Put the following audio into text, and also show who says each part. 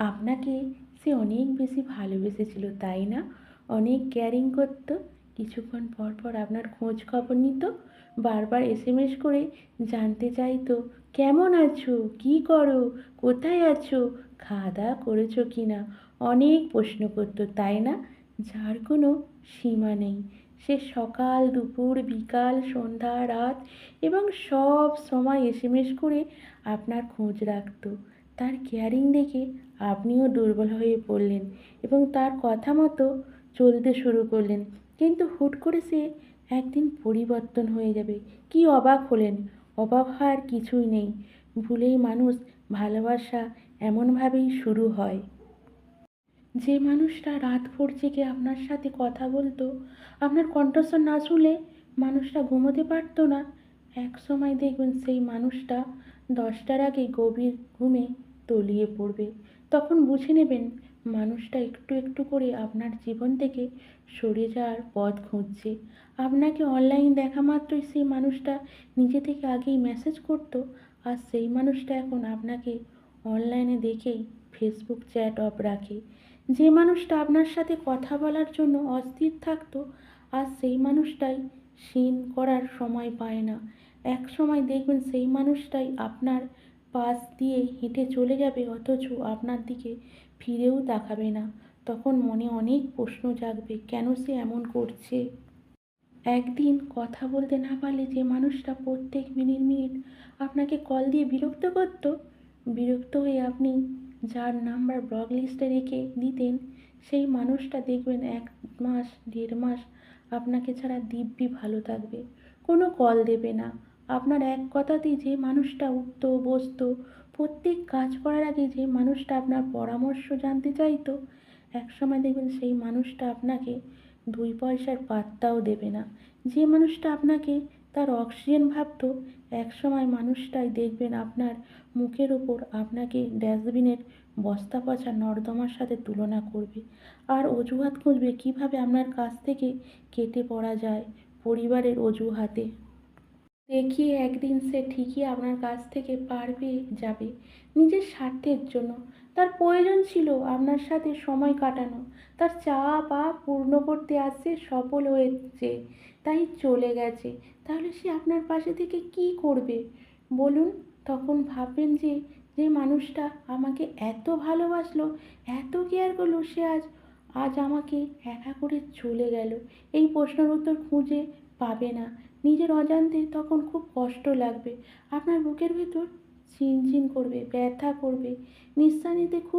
Speaker 1: আপনাকে সে অনেক বেশি ভালোবেসেছিল, তাই না? অনেক কেয়ারিং করতো। কিছুক্ষণ পর পর আপনার খোঁজ খবর নিত। বারবার এসএমএস করে জানতে চাইতো, কেমন আছো? কী করো? কোথায় আছো? খাওয়া দাওয়া করেছ কি না? অনেক প্রশ্ন করতো, তাই না? যার কোনো সীমা নেই। সে সকাল, দুপুর, বিকাল, সন্ধ্যা, রাত এবং সব সময় এসএমএস করে আপনার খোঁজ রাখতো। তার কেয়ারিং দেখে আপনিও দুর্বল হয়ে পড়লেন এবং তার কথা মতো চলতে শুরু করলেন। কিন্তু হুট করে সে একদিন পরিবর্তন হয়ে যাবে। কি অবাক হলেন। অবাক হওয়ার কিছুই নেই। ভুলেই মানুষ ভালোবাসা এমনভাবেই শুরু হয়। যে মানুষটা রাত ভোর জেগে আপনার সাথে কথা বলতো, আপনার কণ্ঠস্বর না শুনলে মানুষটা ঘুমোতে পারতো না। এক সময় দেখবেন সেই মানুষটা দশটার আগে গভীর ঘুমে তলিয়ে পড়বে। তখন বুঝে নেবেন, মানুষটা একটু একটু করে আপনার জীবন থেকে সরে যাওয়ার পথ খুঁজছে। আপনাকে অনলাইন দেখা মাত্রই সেই মানুষটা নিজে থেকে আগেই মেসেজ করতো আর সেই মানুষটা এখন আপনাকে অনলাইনে দেখেই ফেসবুক চ্যাট অফ রাখে। যে মানুষটা আপনার সাথে কথা বলার জন্য অস্থির থাকতো আর সেই মানুষটাই সিন করার সময় পায় না। এক সময় দেখবেন সেই মানুষটাই আপনার পাশ দিয়ে হেঁটে চলে যাবে অথচ আপনার দিকে ফিরেও তাকাবে না। তখন মনে অনেক প্রশ্ন জাগবে, কেন সে এমন করছে? একদিন কথা বলতে না পারলে যে মানুষটা প্রত্যেক মিনিট মিনিট আপনাকে কল দিয়ে বিরক্ত করতো, বিরক্ত হয়ে আপনি যার নাম্বার ব্লক লিস্টে রেখে দিতেন, সেই মানুষটা দেখবেন এক মাস, দেড় মাস আপনাকে ছাড়া দিব্যি ভালো থাকবে, কোনো কল দেবে না। আপনার এক কথাতেই যে মানুষটা উঠতো, বসতো, প্রত্যেক কাজ করার আগে যে মানুষটা আপনার পরামর্শ জানতে চাইতো একসময় দেখবেন সেই মানুষটা আপনাকে দুই পয়সার পাত্তাও দেবে না। যে মানুষটা আপনাকে তার অক্সিজেন ভাবতো একসময় মানুষটাই দেখবেন আপনার মুখের ওপর আপনাকে ডাস্টবিনের বস্তা পচা নর্দমার সাথে তুলনা করবে। আর অজুহাত খুঁজবে কীভাবে আপনার কাছ থেকে কেটে পড়া যায় পরিবারের অজুহাতে। দেখিয়ে একদিন সে ঠিকই আপনার কাছ থেকে পার পেয়ে যাবে, নিজের স্বার্থের জন্য। তার প্রয়োজন ছিল আপনার সাথে সময় কাটানো। তার চাওয়া পা পূর্ণ করতে আসছে সফল হয়েছে, তাই চলে গেছে। তাহলে সে আপনার পাশে থেকে কী করবে? বলুন, তখন ভাববেন যে যে মানুষটা আমাকে এত ভালোবাসলো, এত কেয়ার করল সে আজ আজ আমাকে একা করে চলে গেল। এই প্রশ্নের উত্তর খুঁজে পাবে না। নিজের অজান্তে তখন খুব কষ্ট লাগবে। আপনার বুকের ভেতর ঝিনঝিন করবে, ব্যথা করবে। নিঃশ্বাস নিতে খুব